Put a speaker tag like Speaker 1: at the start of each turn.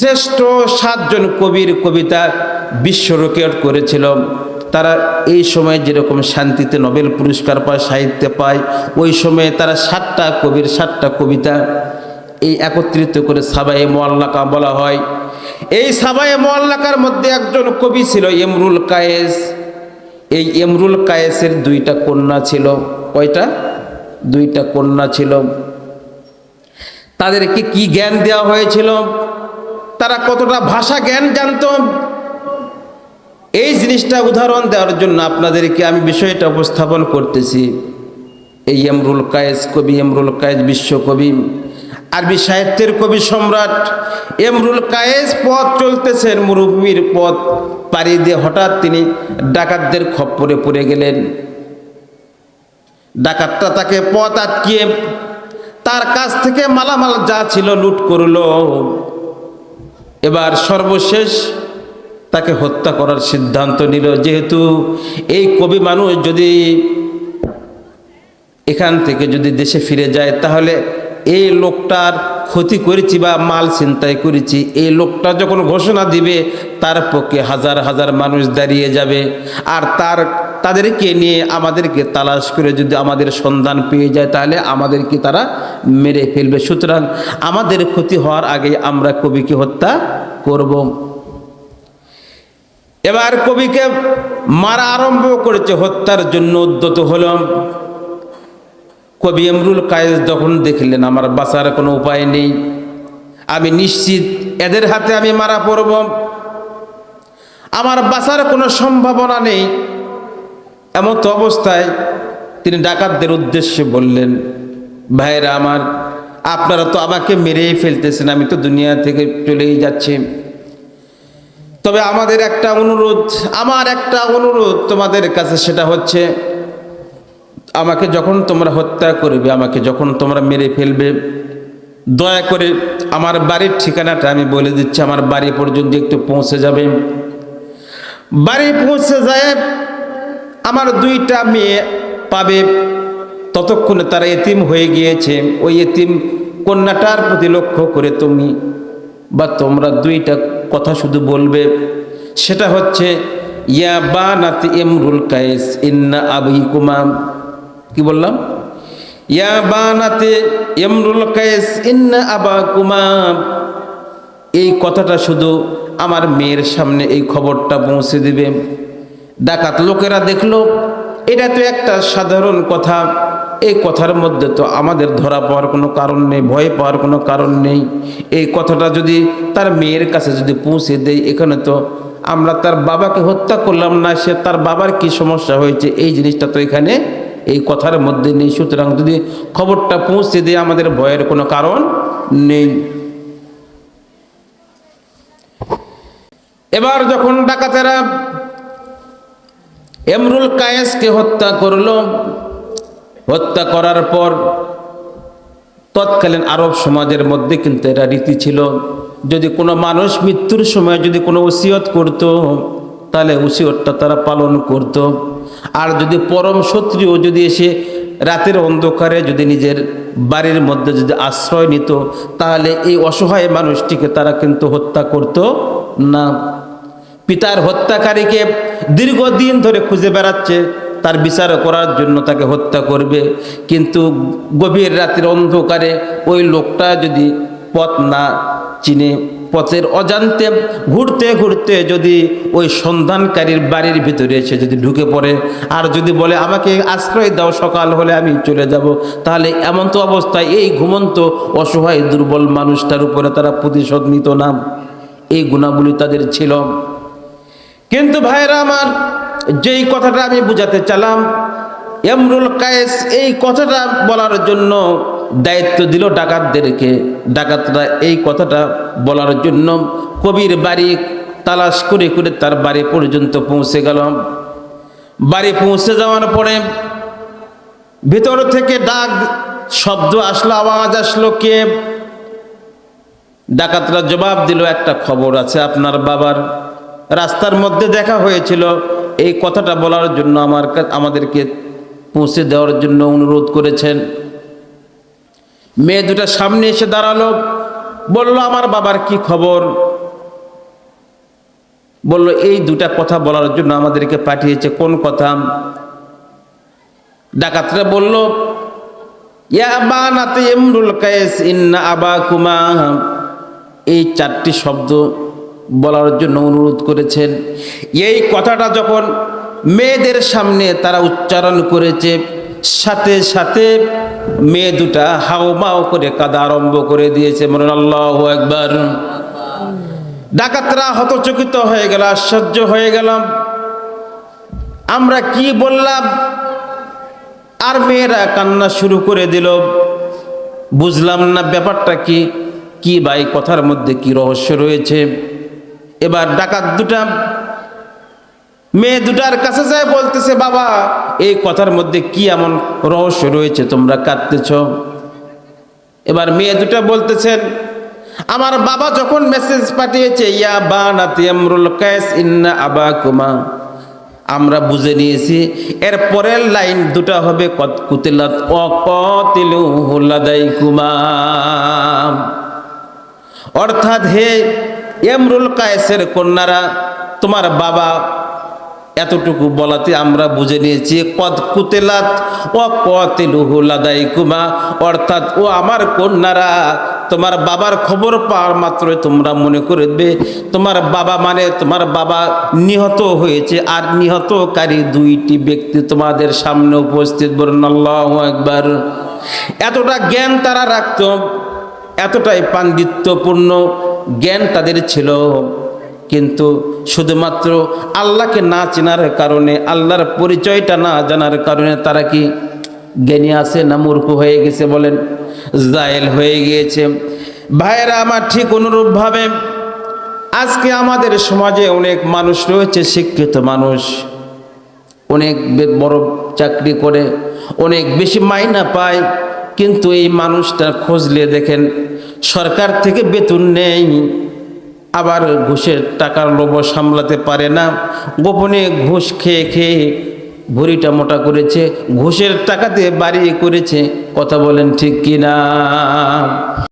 Speaker 1: শ্রেষ্ঠ সাতজন কবির কবিতা বিশ্ব রেকর্ড করেছিল। তারা এই সময় যেরকম শান্তিতে নোবেল পুরস্কার পায়, সাহিত্যে পায়, ওই সময়ে তারা সাতটা কবির সাতটা কবিতা এই একত্রিত করে সাবায়ে মোয়াল্লাকা বলা হয়। এই সাবায়ে মোয়াল্লাকার মধ্যে একজন কবি ছিল এমরুল কায়েস। এই এমরুল কায়েসের দুইটা কন্যা ছিল। কয়টা? দুইটা কন্যা ছিল। তাদেরকে কি জ্ঞান দেওয়া হয়েছিল? তারা কতটা ভাষা জ্ঞান জানত? এই জিনিসটা উদাহরণ দেওয়ার জন্য আপনাদেরকে আমি বিষয়টা উপস্থাপন করতেছি। এই এমরুল কায়েস কবি এমরুল কায়েস বিশ্বকবি আরবি সাহিত্যের কবি সম্রাট। এমরুল কায়েস পথ চলতেছেন মরুভূমির পথ পাড়ি দিয়ে হঠাৎ তিনি ডাকাতদের খপ্পরে পড়ে গেলেন। ডাকাতটা তাকে পথ আটকিয়ে তার কাছ থেকে মালামাল যা ছিল লুট করল। এবার সর্বশেষ তাকে হত্যা করার সিদ্ধান্ত নিল। যেহেতু এই কবি মানুষ যদি এখান থেকে যদি দেশে ফিরে যায়, তাহলে এই লোকটার ক্ষতি করেছি বা মাল চিন্তাই করেছি, এই লোকটা যখন ঘোষণা দিবে, তার পক্ষে হাজার হাজার মানুষ দাঁড়িয়ে যাবে। আর তার তাদেরকে নিয়ে আমাদেরকে তালাশ করে যদি আমাদের সন্ধান পেয়ে যায়, তাহলে আমাদেরকে তারা মেরে ফেলবে। সুতরাং আমাদের ক্ষতি হওয়ার আগে আমরা কবিকে হত্যা করব। এবার কবিকে মারা আরম্ভ করেছে, হত্যার জন্য উদ্যত হলাম। কবি এমরুল কায়েস যখন দেখলেন, আমার বাঁচার কোনো উপায় নেই। আমি নিশ্চিত এদের হাতে আমি মারা পড়ব। আমার বাঁচার কোনো সম্ভাবনা নেই। এমন তো অবস্থায় তিনি ডাকাতদের উদ্দেশ্যে বললেন, ভাইরা আমার, আপনারা তো আমাকে মেরেই ফেলতেছেন, আমি তো দুনিয়া থেকে চলেই যাচ্ছি। তবে আমাদের একটা অনুরোধ, আমার একটা অনুরোধ তোমাদের কাছে, সেটা হচ্ছে, আমাকে যখন তোমরা হত্যা করবে, আমাকে যখন তোমরা মেরে ফেলবে, দয়া করে আমার বাড়ির ঠিকানাটা আমি বলে দিচ্ছি, আমার বাড়ি পর্যন্ত একটু পৌঁছে যাবে। বাড়ি পৌঁছে যায় আমার দুইটা মেয়ে পাবে। ততক্ষণে তারা এতিম হয়ে গিয়েছে। ওই এতিম কন্যাটার প্রতি লক্ষ্য করে তুমি বা তোমরা দুইটা কথা শুধু বলবে। সেটা হচ্ছে, ইয়া বা নাতি এমরুল কায়েস, ইন্না আবি কুমাম কি বললাম? ইয়া বা বানাতে এমরুল কায়েস, ইন্না আবা কুমাম এই কথাটা শুধু আমার মেয়ের সামনে এই খবরটা পৌঁছে দিবে। ডাকাত লোকেরা দেখল, এটা তো একটা সাধারণ কথা। এই কথার মধ্যে তো আমাদের ধরা পাওয়ার কোনো কারণ নেই, ভয় পাওয়ার কোনো কারণ নেই। এই কথাটা যদি তার মেয়ের কাছে যদি পৌঁছে দেয় এখানে তো আমরা তার বাবাকে হত্যা করলাম না, সে তার বাবার কি সমস্যা হয়েছে, এই জিনিসটা তো এখানে এই কথার মধ্যে নেই। সুতরাং যদি খবরটা পৌঁছে দিয়ে আমাদের ভয়ের কোনো কারণ নেই। এবার যখন ডাকাতেরা এমরুল কায়েসকে হত্যা করল। হত্যা করার পর তৎকালীন আরব সমাজের মধ্যে কিন্তু এটা রীতি ছিল। যদি কোনো মানুষ মৃত্যুর সময় যদি কোনো ওসিয়ত করত, তাহলে ওসিয়তটা তারা পালন করত। আর যদি পরম শত্রুও যদি এসে রাতের অন্ধকারে যদি নিজের বাড়ির মধ্যে যদি আশ্রয় নিত, তাহলে এই অসহায় মানুষটিকে তারা কিন্তু হত্যা করত না। পিতার হত্যাকারীকে দীর্ঘদিন ধরে খুঁজে বেড়াচ্ছে, তার বিচার করার জন্য তাকে হত্যা করবে। কিন্তু গভীর রাতের অন্ধকারে ওই লোকটা যদি পথ না চিনে, পথের অজান্তে ঘুরতে ঘুরতে যদি ওই সন্ধানকারীর বাড়ির ভিতরে এসে যদি ঢুকে পড়ে, আর যদি বলে, আমাকে আশ্রয় দাও, সকাল হলে আমি চলে যাব, তাহলে এমন তো অবস্থায় এই ঘুমন্ত, অসহায়, দুর্বল মানুষটার উপরে তারা প্রতিশোধ নিত না। এই গুণাবলী তাদের ছিল। কিন্তু ভাইরা আমার, যেই কথাটা আমি বুঝাতে চালাম এমরুল কায়েস এই কথাটা বলার জন্য দায়িত্ব দিল ডাকাতদেরকে। ডাকাতরা এই কথাটা বলার জন্য কবির বাড়ি তালাশ করে করে তার বাড়ি পর্যন্ত পৌঁছে গেল। বাড়ি পৌঁছে যাওয়ার পরে ভিতর থেকে ডাক, শব্দ আসলো, আওয়াজ আসলো কে? ডাকাতরা জবাব দিল, একটা খবর আছে আপনার বাবার। রাস্তার মধ্যে দেখা হয়েছিল। এই কথাটা বলার জন্য আমার আমাদেরকে পৌঁছে দেওয়ার জন্য অনুরোধ করেছেন। মেয়ে দুটা সামনে এসে দাঁড়াল। বলল, আমার বাবার কি খবর? বলল, এই দুটা কথা বলার জন্য আমাদেরকে পাঠিয়েছে। কোন কথা? ডাকাতরা বলল, ইয়া এই চারটি শব্দ বলার জন্য অনুরোধ করেছেন। এই কথাটা যখন মেয়েদের সামনে তারা উচ্চারণ করেছে, সাথে সাথে মেয়ে দুটা হাওমাও করে কাদা আরম্ভ করে দিয়েছে। মনে আল্লাহ একবার ডাকাতরা হতচকিত হয়ে গেল, আশ্চর্য হয়ে গেলাম। আমরা কি বললাম? আর মেয়েরা কান্না শুরু করে দিল। বুঝলাম না ব্যাপারটা কি কি ভাই কথার মধ্যে কি রহস্য রয়েছে। এবার ডাকাত দুটা, মেয়ে দুটার কাছে যায়, বলতেছে, বাবা, এই কথার মধ্যে কি এমন রহস্য রয়েছে? তোমরা কাঁদতেছ? এবার মেয়ে দুটা বলতেছেন, আমার বাবা যখন মেসেজ পাঠিয়েছে, ইয়া বা নাতি আমরুল কায়েস, ইন্না আবা কুমা আমরা বুঝে নিয়েছি, এর পরের লাইন দুটা হবে, কত কুতিলাত অকতিলু হুলাদাই কুমা অর্থাৎ হে এমরুল কায়েসের কন্যারা, তোমার বাবা, এতটুকু বলাতে আমরা বুঝে নিয়েছি, কদ কুতেলাত ও কতেলুহু লাদাই কুমা অর্থাৎ, ও আমার কন্যারা, তোমার বাবার খবর পাওয়ার মাত্রই তোমরা মনে করবে, তোমার বাবা মানে তোমার বাবা নিহত হয়েছে, আর নিহতকারী দুইটি ব্যক্তি তোমাদের সামনে উপস্থিত। বলুন, আল্লাহ একবার এতটা জ্ঞান তারা রাখত, এতটাই পাণ্ডিত্যপূর্ণ জ্ঞান তাদের ছিল। কিন্তু শুধুমাত্র আল্লাহকে না চেনার কারণে, আল্লাহর পরিচয়টা না জানার কারণে তারা কি জ্ঞানী আছে না মূর্খ হয়ে গেছে বলেন? জায়েল হয়ে গিয়েছে। ভাইয়েরা, আমার ঠিক অনুরূপভাবে আজকে আমাদের সমাজে অনেক মানুষ রয়েছে, শিক্ষিত মানুষ। অনেক বড় চাকরি করে, অনেক বেশি মাইনা পায়। কিন্তু এই মানুষটা খুঁজলে দেখেন সরকার থেকে বেতন নেই। আবার ঘুষের টাকার লোভ সামলাতে পারে না। গোপনে ঘুষ খেয়ে খেয়ে ভুড়িটা মোটা করেছে, ঘুষের টাকাতে বাড়িয়ে করেছে। কথা বলেন ঠিক কিনা?